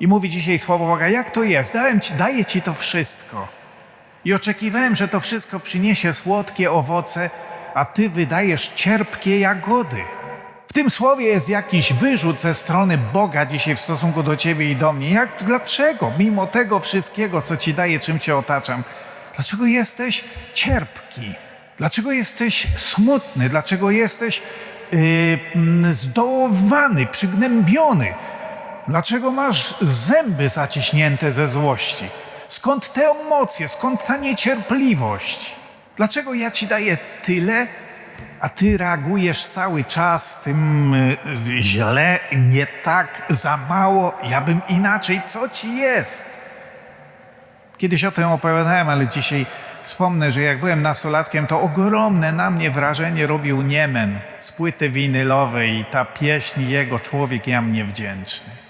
I mówi dzisiaj Słowo Boga, jak to jest? Dałem ci, daję ci to wszystko. I oczekiwałem, że to wszystko przyniesie słodkie owoce, a ty wydajesz cierpkie jagody. W tym słowie jest jakiś wyrzut ze strony Boga dzisiaj w stosunku do ciebie i do mnie. Jak, dlaczego, mimo tego wszystkiego, co ci daję, czym cię otaczam, dlaczego jesteś cierpki? Dlaczego jesteś smutny? Dlaczego jesteś yy, zdołowany, przygnębiony? Dlaczego masz zęby zaciśnięte ze złości? Skąd te emocje? Skąd ta niecierpliwość? Dlaczego ja ci daję tyle, a ty reagujesz cały czas tym y, y, źle, nie tak, za mało, ja bym inaczej. Co ci jest? Kiedyś o tym opowiadałem, ale dzisiaj wspomnę, że jak byłem nastolatkiem, to ogromne na mnie wrażenie robił Niemen z płyty winylowej i ta pieśń jego Człowiek jam niewdzięczny.